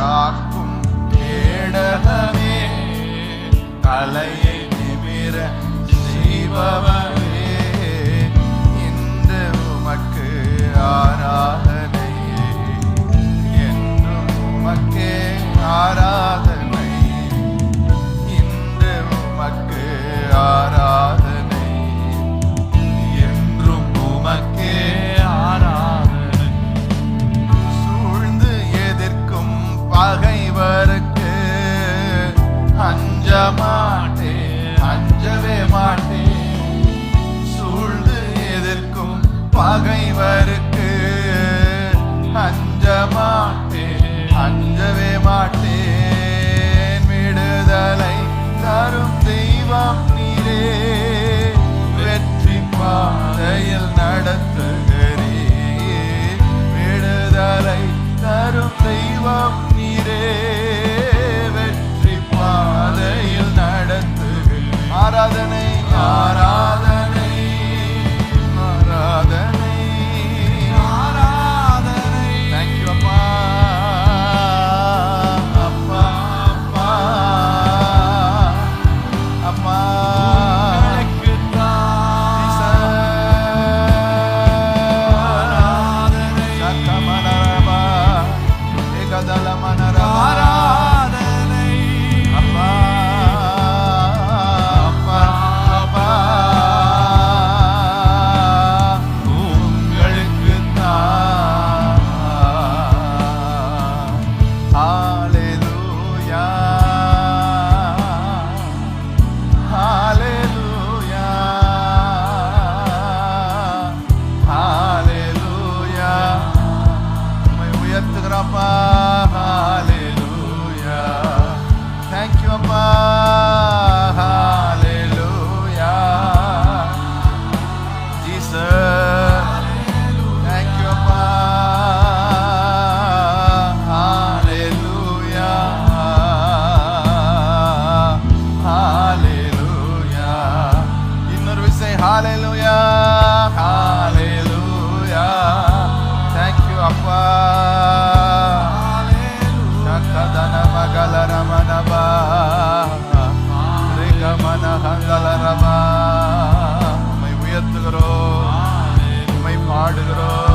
காக்கும் கேடகமே தலையை நிமிர செய்பவரே இந்த உமக்கு ஆராதனையே மாட்டேன். அஞ்சவே மாட்டேன். சூழ்ந்து எதிர்க்கும் பகைவருக்கு அஞ்ச மாட்டேன். அஞ்சவே மாட்டேன். விடுதலை தரும் தெய்வம் நீரே. வெற்றி பாதையில் நடத்துகிறே விடுதலை தரும் தெய்வம் ஆராதனை ஆராதனை ஹாலேலுயா ஹாலேலுயா தேங்க் யூ அப்பா சக்கதன மகள ரமணபா ரிகமன ஹந்தல ரபா உமை உயர்த்துகிறோம் உமை பாடுகிறோம்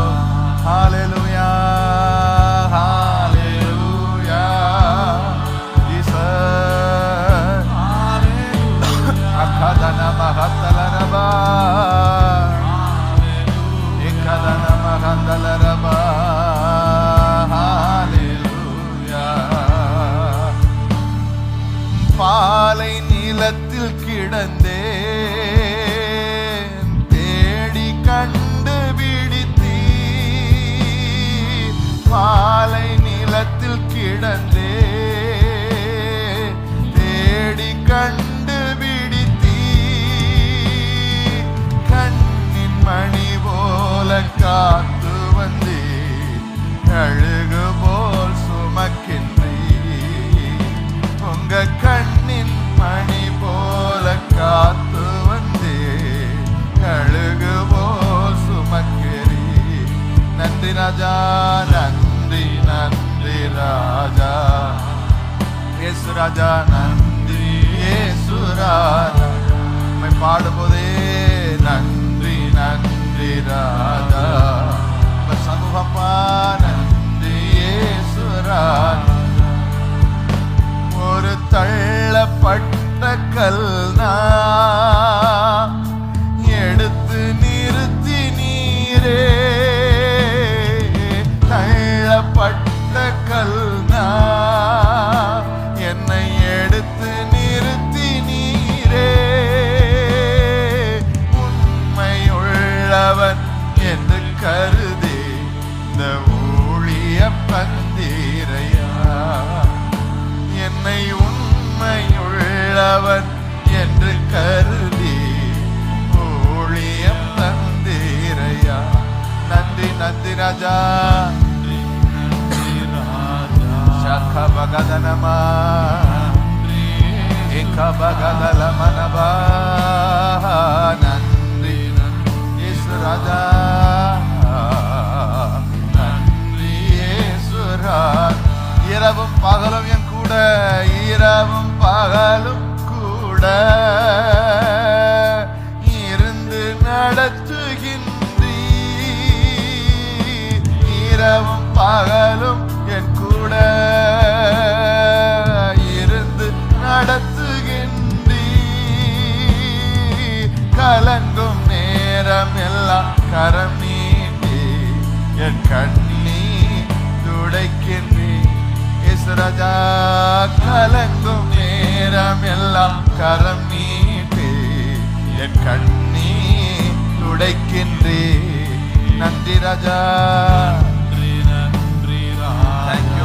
ராஜா நன்றி நன்றி ராஜா. ஏசு ராஜா நன்றி ஏசு ராஜா. உம்மை பாடும்போதே நன்றி நன்றி ராஜா. உங்க சமூகப்பா நன்றி ஏசு ராஜா. ஒரு தள்ளப்பட்ட கல்னா ராஜா இரவு இரவும் பகலும் என் கூட. இரவும் பகலும் கூட. இருந்து நடத்துகின்றீ இரவும் பகலும் என் கூட. கலங்கும் நேரம் எல்லாம் கரம் நீட்டி என் கண்ணீ துடைக்கின்றே. இசுரஜா கலங்கும் நேரம் எல்லாம் கரம் நீட்டி என் கண்ணீ துடைக்கின்றே. நன்றி ராஜா. நன்றி நன்றி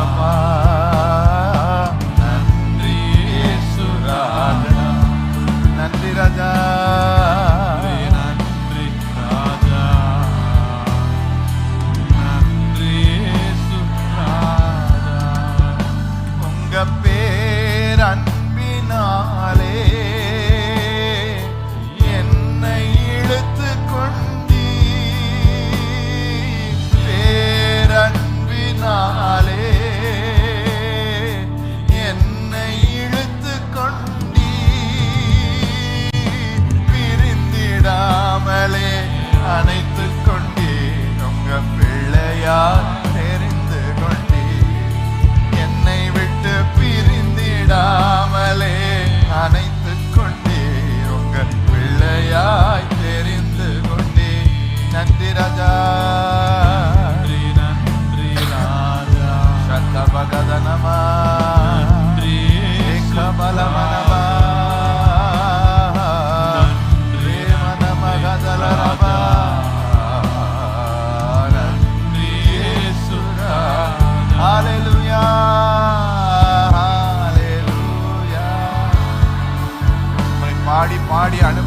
அப்பா. நன்றி இயேசு ராஜா நன்றி ராஜா. பிரிந்திடாமலே அணைத்து கொண்டே உங்க பிள்ளையாய் தெரிந்து கொண்டே. நன்றி ராஜா. நன்றி நன்றி ராஜா. பாடி அனு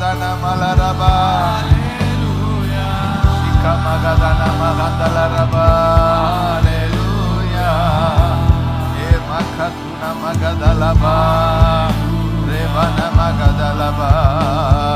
மகதன மலரபா சிக்க மகதன மகதலரபா ஹalleluya ஏ மகதுன மகதலபா ரேவன மகதலபா நன்றி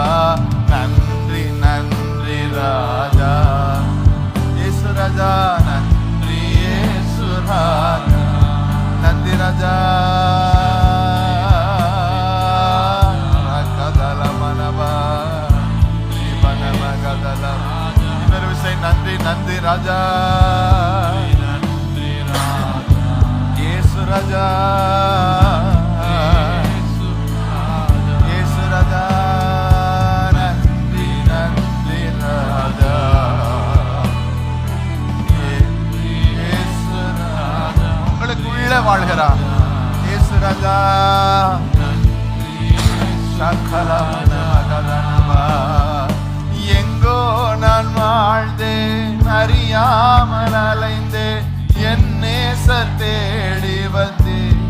நன்றி ராஜா. நன்றி ராஜா. இயேசு ராஜா. வாழ்கிறார் இயேசு ராஜா. சகலமனமகதனமா. வாழ்ந்தேன் அறியாமல் அலைந்தேன் என் நேசர் தேடி வந்தேன்.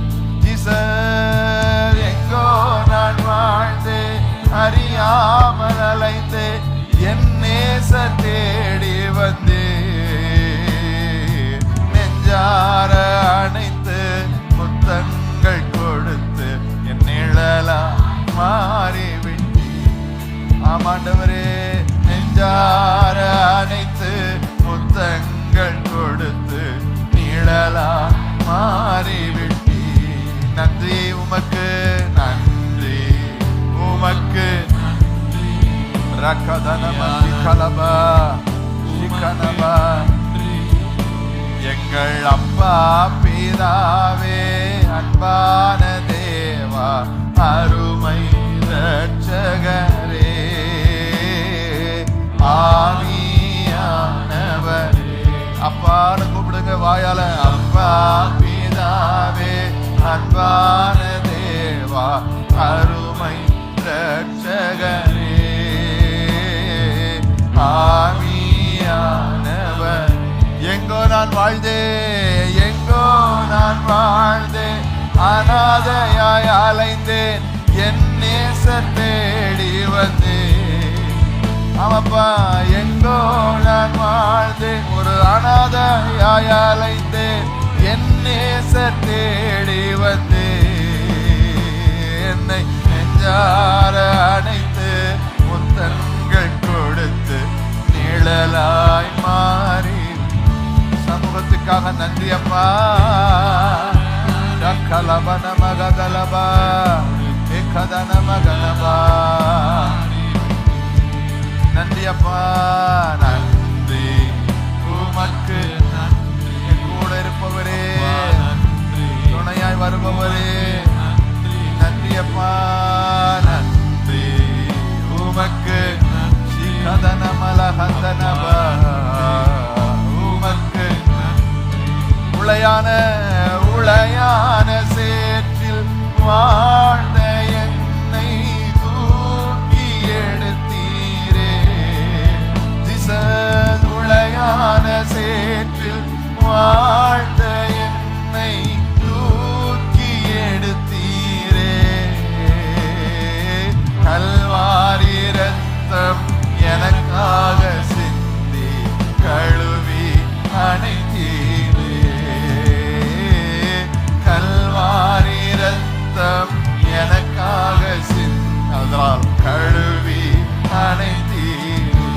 இசர் எங்கோ நான் வாழ்ந்தேன் அறியாமல் அலைந்தேன் என் நேசர் தேடி வந்தேன். நெஞ்சார மாறிவிட்டி நன்றி உமக்கு நன்றி உமக்கு. ரக்கதனம கலபா சிக்கனபா எங்கள் அப்பா பிதாவே அன்பான தேவா அருமை ரட்சகரே ஆவியானவரே. அப்பான்னு கூப்பிடுங்க வாயால. அப்பா பிதாவே அன்பான தேவா அருமை ரட்சகரே ஆவியானவர். எங்கோ நான் வாழ்ந்தேன் எங்கோ நான் வாழ்ந்தேன் அனாதையாய் அலைந்தேன் என் நேசர் தேடி வந்தேன். ஆமாப்பா எங்கோ நான் வாழ்ந்தேன் ஒரு அனாதையாய் அலைந்தேன். என் நேசர் தேடி வந்தேன் என்னை நெஞ்சார அணைத்து முத்தங்கள் கொடுத்து நிழலாய் மாறி. சமூகத்துக்காக நன்றி அப்பா. கலபன மகதலபா சேற்றில் வாழ்ந்த என்னை தூக்கி எடுத்தீரே. கல்வாரி ரத்தம் எனக்காக சிந்தி கழுவி அணைத்தீரே. கல்வாரி ரத்தம் எனக்காக சிந்தால் கழுவி அணைத்தீரே.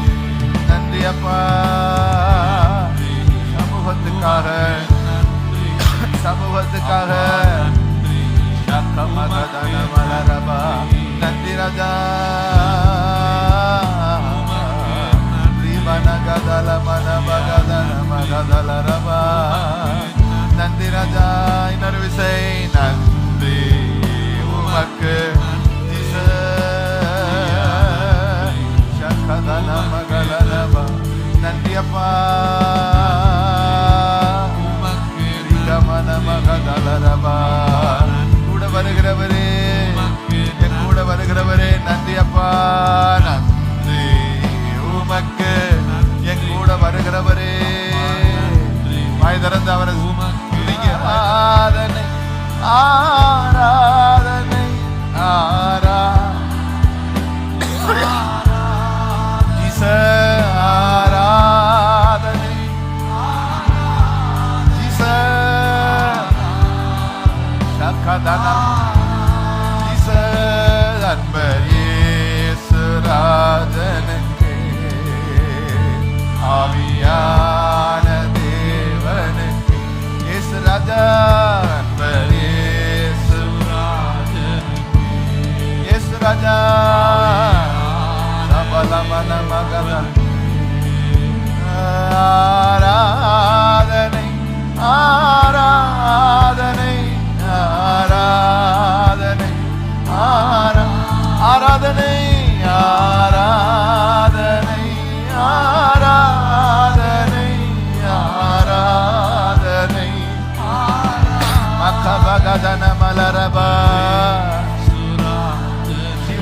நன்றி அப்பா. சமூகத்துக்காக. சமூகத்துக்காக. சக்கமகதன மலரபா நன்றி ராஜா ஸ்ரீமனகதல மனமகதன மகதல ரபா நன்றி ராஜா இன்னொரு விசை. நன்றி உமக்கு. நன்றி. அப்பா நன்றி அப்பா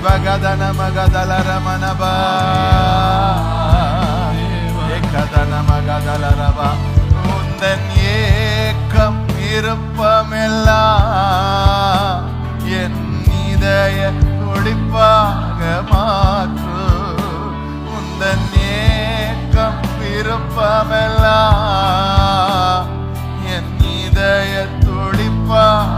శివగదన మగదల రమణబా కథన మగదల రవా உந்தன் ஏக்கம் விருப்பமெல்லாம் என் இதய துடிப்பாக மாற்று. உந்தன் ஏக்கம் விருப்பமெல்லாம் என் இதய துடிப்பாக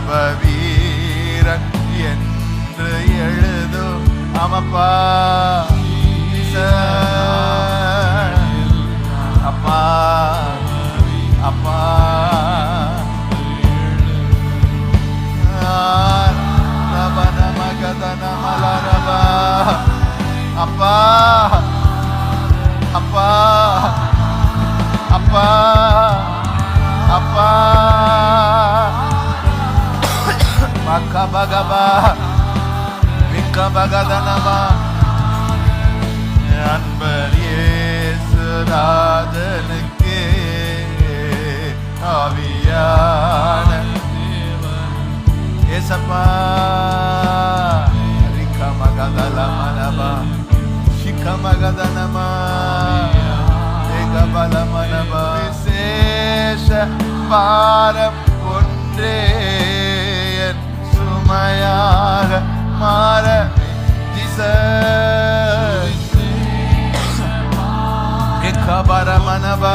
ஜப வீரன் என்று எழுதும் அமப்பா. அப்பா அப்பா நம மகதன மலரபா அப்பா அப்பா akabagaba மிக்கபகதனமா அன்பர் இயேசு ராஜனுக்கே. ஆவியான ஏசப்பா. ரிக்க மகதல மனபா சிக்க மகதனமா ஏகபல விசேஷ பாரம் ஒன்றே. சுமையாக மாற ஜிசஸ் ஏகபர மனபா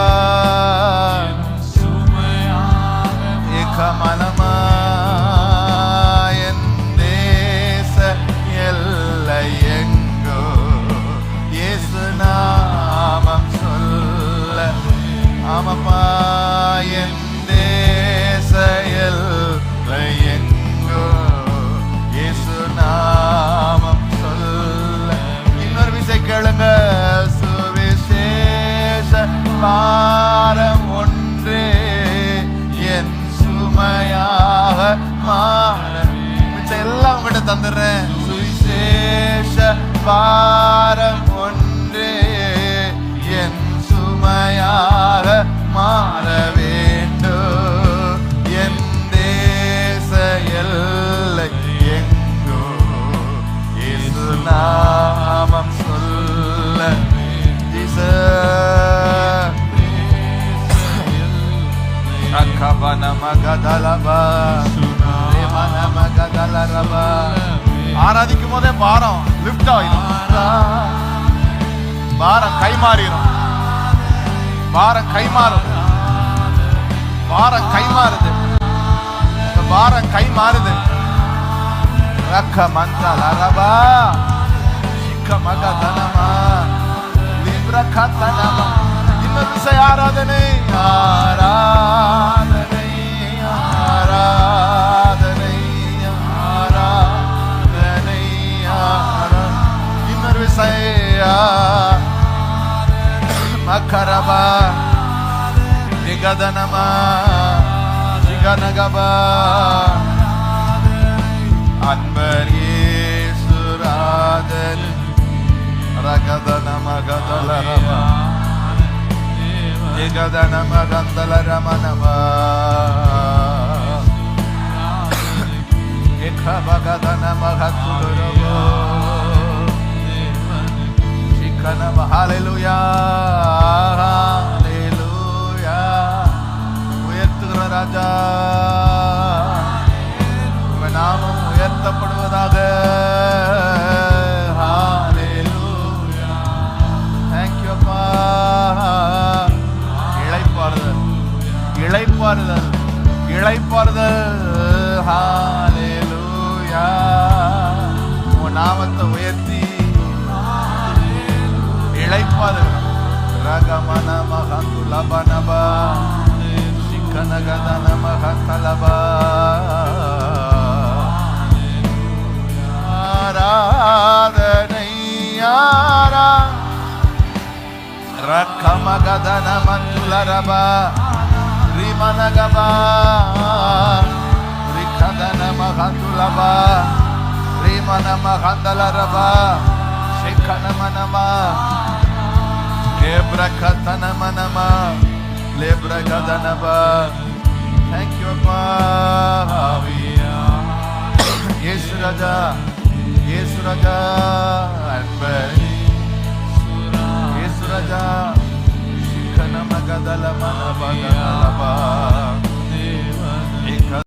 தந்துடுறேன் சுவிசேஷ பாரம் ஒன்றே என் சுமையாக மாற வேண்டும். என் தேச எல்லை எங்கோ? இயேசு நாமம் சொல்ல ஜீசஸ் அக்கபன மகதலபா ஆராதிக்கும் போதே பாரம் லிஃப்ட் ஆகிடும் பாரம் கை மாறிடும் பாரம் கை மாறும் பாரம் கை மாறுது பாரம் கை மாறுது ரக்க மந்தலரபா சிக்க மகதனமா. லிப்ரகதனமா இன்னொரு விசை ஆராதனை. ஆராதனை ஆராதனை Makaraba. Nigadanama Niganagaba Anber Yesuraden Ragadanama Gadalarama Nigadanama Gandalaramanama Ekabagadana Mahatulurabo சிக்கனம ஹalleluya ஹalleluya உயர்த்துகிற ராஜா. நாமம் உயர்த்தப்படுவதாக. ரக்கமகதன மந்துலரபா ரிமனகபா ரிக்கதன மகந்துலபா ரிமன மகந்தலரபா சிக்கனமனமா லேப்ரகதனமனமா லேப்ரகதனபா Thank you, அப்பா இயேசு ராஜா இயேசு ராஜா அன்பர் இயேசு ராஜா சிக்கன மகதல மன பகலபா